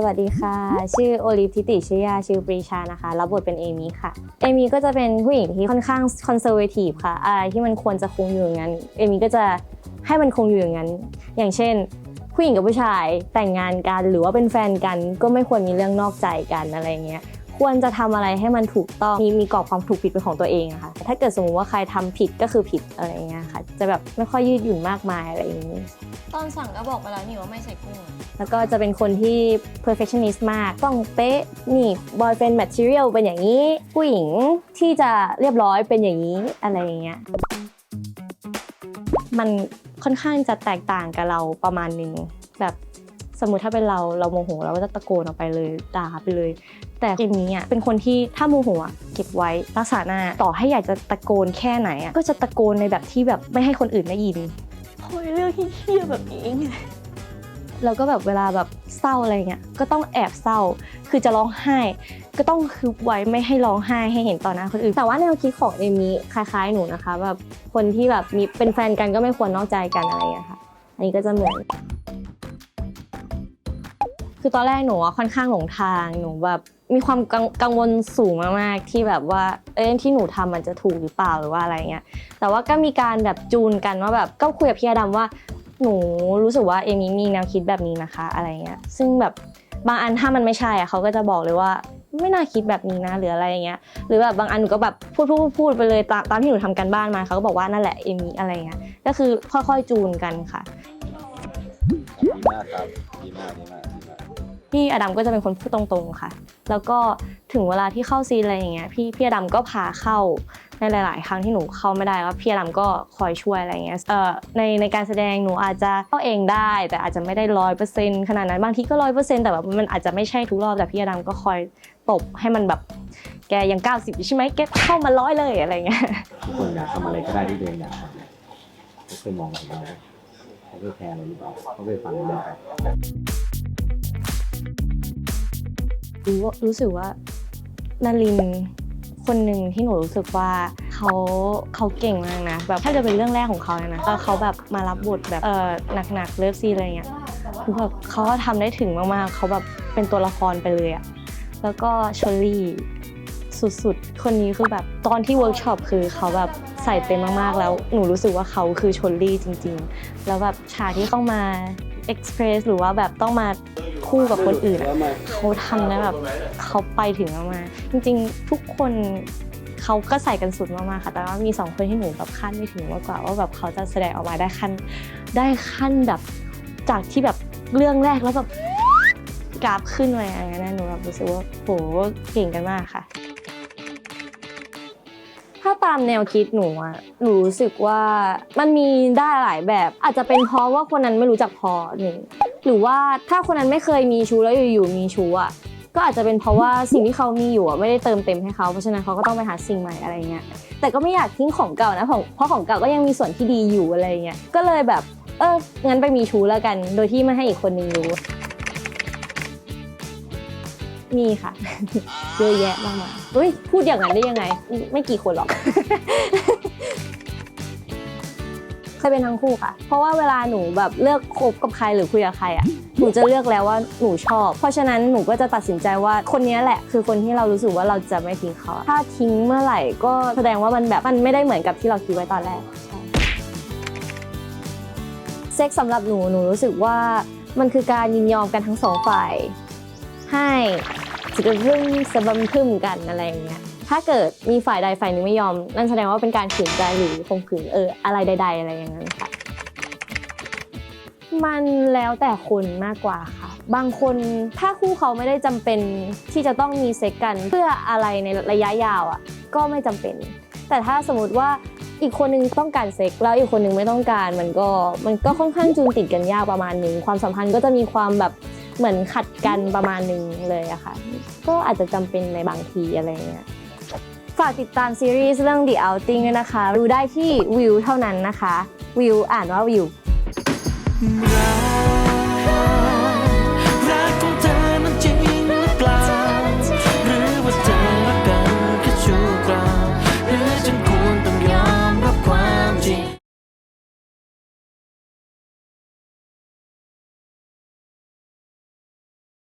สวัสดีค่ะ ชื่อโอลิฟทิติชยาชื่อปรีชานะคะ รับบทเป็นเอมี่ค่ะ เอมี่ก็จะเป็นผู้หญิงที่ค่อนข้างคอนเซอร์เวทีฟค่ะอะไรที่มันควรจะคงอยู่อย่างนั้น เอมี่ก็จะให้มันคงอยู่อย่างนั้น อย่างเช่น ผู้หญิงกับผู้ชายแต่งงานกันหรือว่าเป็นแฟนกัน ก็ไม่ควรมีเรื่องนอกใจกันอะไรเงี้ย ควรจะทำอะไรให้มันถูกต้อง มีมีกรอบความถูกผิดเป็นของตัวเองอะค่ะ ถ้าเกิดสมมติว่าใครทำผิดก็คือผิดอะไรเงี้ยค่ะ จะแบบไม่ค่อยยืดหยุ่นมากมายอะไรอย่างนี้ ตอนสั่งก็บอกไปแล้วนี่ว่าไม่ใส่กุ้งอะแล้วก็จะเป็นคนที่ perfectionist มากต้องเป๊ะนี่ boyfriend material เป็นอย่างนี้ ผู้หญิงที่จะเรียบร้อยเป็นอย่างนี้อะไรอย่างเงี้ยมันค่อนข้างจะแตกต่างกับเราประมาณหนึงแบบสมมติถ้าเป็นเราเราโมโหเราก็จะตะโกนออกไปเลยด่าไปเลย แต่เอมนี้อะเป็นคนที่ถ้าโมโหอะเก็บไว้รักษาหน้าต่อให้อยากจะตะโกนแค่ไหนอะก็จะตะโกนในแบบที่แบบไม่ให้คนอื่นได้ยิน โอ้ยเรื่องเฮี้ยๆแบบนี้แล้วก็แบบเวลาแบบเศร้าอะไรเงี้ย ก็ต้องแอบเศร้า คือจะร้องไห้ ก็ต้องคึบไว้ไม่ให้ร้องไห้ให้เห็นต่อหน้าคนอื่น แต่ว่าแนวคิดของเอมี่คล้ายๆหนูนะคะแบบคนที่แบบมีเป็นแฟนกันก็ไม่ควรนอกใจกันอะไรเงี้ยค่ะ อันนี้ก็จะเหมือน คือตอนแรกหนูค่อนข้างหลงทาง หนูแบบ มีความกังกังวลสูงมากๆที่แบบว่าเอ้ยที่หนูทำมันจะถูกหรือเปล่าหรือว่าอะไรเงี้ยแต่ว่าก็มีการแบบจูนกันว่าแบบก็คุยกับพี่อดำว่า หนูรู้สึกว่าเอมี่มีแนวคิดแบบนี้นะคะอะไรเงี้ยซึ่งแบบบางอันถ้ามันไม่ใช่อะเขาก็จะบอกเลยว่าไม่น่าคิดแบบนี้นะหรืออะไรเงี้ยหรือแบบบางอันหนูก็แบบพูดพูดพูดไปเลยตามตามที่หนูทำกันบ้านมาเขาก็บอกว่านั่นแหละเอมี่อะไรเงี้ยก็คือค่อยๆจูนกันค่ะดีมากครับดีมากดีมาก พี่อดัมก็จะเป็นคนพูดตรงๆค่ะ แล้วก็ถึงเวลาที่เข้าซีนอะไรอย่างเงี้ยพี่พี่อดัมก็พาเข้าในหลาย ๆ ครั้งที่หนูเข้าไม่ได้ก็พี่อดัมก็คอยช่วยอะไรเงี้ยเอ่อในในการแสดงหนูอาจจะเข้าเองได้ แต่อาจจะไม่ได้ร้อยเปอร์เซ็นต์ขนาดนั้นบางทีก็ร้อยเปอร์เซ็นต์แต่แบบมันอาจจะไม่ใช่ทุกรอบแต่พี่อดัมก็คอยตบให้มันแบบแกยัง90ใช่ไหมแกเข้ามาร้อยเลยอะไรเงี้ยทุกคนอยากทำอะไรก็ได้ที่ตัวเองอยากทำเขาเคยมองแบบนั้นไหมเขาเคยแคร์อะไรหรือเปล่าเขาเคยฟังอะไรไหม รู้รู้สึกว่านารินคนหนึ่งที่หนูรู้สึกว่าเขาเขาเก่งมากนะแบบถ้าจะเป็นเรื่องแรกของเขาเลยนะก็เขาแบบมารับบทแบบเออหนักๆเลิฟซีนอะไรเงี้ยคือแบบเขาก็ทำได้ถึงมากๆเขาแบบเป็นตัวละครไปเลยอะแล้วก็ชลลี่สุดๆ คนนี้คือแบบตอนที่เวิร์กช็อปคือเขาแบบใส่เต็มมากๆ แล้วหนูรู้สึกว่าเขาคือชลลี่จริงๆ แล้วแบบฉากที่เข้ามาเอ็กซ์เพรสหรือว่าแบบต้องมา คู่กับคนอื่นอะเขาทำได้แบบเขาไปถึงมากๆจริงๆ ทุกคนเขาก็ใส่กันสุดมากๆค่ะ แต่ว่ามีสองคนที่หนูแบบคาดไม่ถึงมากกว่าว่าแบบเขาจะแสดงออกมาได้ขั้นได้ขั้นแบบจากที่แบบเรื่องแรกแล้วแบบกราฟขึ้นมาอย่างนั้นนะหนูแบบรู้สึกว่าโหเก่งกันมากค่ะ ถ้าตามแนวคิดหนูอะหนูรู้สึกว่ามันมีได้หลายแบบ อาจจะเป็นเพราะว่าคนนั้นไม่รู้จักพอหนึ่ง หรือว่าถ้าคนนั้นไม่เคยมีชู้แล้วอยู่ๆมีชู้อะก็อาจจะเป็นเพราะว่าสิ่งที่เขามีอยู่อะไม่ได้เติมเต็มให้เขาเพราะฉะนั้นเขาก็ต้องไปหาสิ่งใหม่อะไรเงี้ยแต่ก็ไม่อยากทิ้งของเก่านะของเพราะของเก่าก็ยังมีส่วนที่ดีอยู่อะไรเงี้ยก็เลยแบบเอองั้นไปมีชู้แล้วกัน โดยที่ไม่ให้อีกคนนึงรู้มีค่ะเยอะแยะมากมายเฮ้ยพูดอย่างนั้นได้ยังไง ไม่กี่คนหรอก เคยเป็นทั้งคู่ค่ะ เพราะว่าเวลาหนูแบบเลือกคบกับใครหรือคุยกับใครอะหนูจะเลือกแล้วว่าหนูชอบ เพราะฉะนั้นหนูก็จะตัดสินใจว่าคนนี้แหละ คือคนที่เรารู้สึกว่าเราจะไม่ทิ้งเขา ถ้าทิ้งเมื่อไหร่ก็แสดงว่ามันแบบมันไม่ได้เหมือนกับที่เราคิดไว้ตอนแรกเซ็กสำหรับหนูหนูรู้สึกว่ามันคือการยินยอมกันทั้งสองฝ่ายให้จะกระพึ่งสะบัมพึ่มกันอะไรอย่างเงี้ย ถ้าเกิดมีฝ่ายใดฝ่ายหนึ่งไม่ยอม นั่นแสดงว่าเป็นการขืนใจหรือข่มขืนเอออะไรใด ๆ อะไรอย่างนั้นค่ะ มันแล้วแต่คนมากกว่าค่ะ บางคนถ้าคู่เขาไม่ได้จำเป็นที่จะต้องมีเซ็กกันเพื่ออะไรในระยะยาวอะก็ไม่จำเป็น แต่ถ้าสมมติว่าอีกคนนึงต้องการเซ็กแล้วอีกคนนึงไม่ต้องการมันก็มันก็ค่อนข้างจูนติดกันยากประมาณหนึงความสัมพันธ์ก็จะมีความแบบเหมือนขัดกันประมาณหนึงเลยอะค่ะ ก็อาจจะจำเป็นในบางทีอะไรเงี้ย ฝากติดตามซีรีส์เรื่อง The Outing ด้วยนะคะ ดูได้ที่วิวเท่านั้นนะคะ วิวอ่านว่าวิวรัก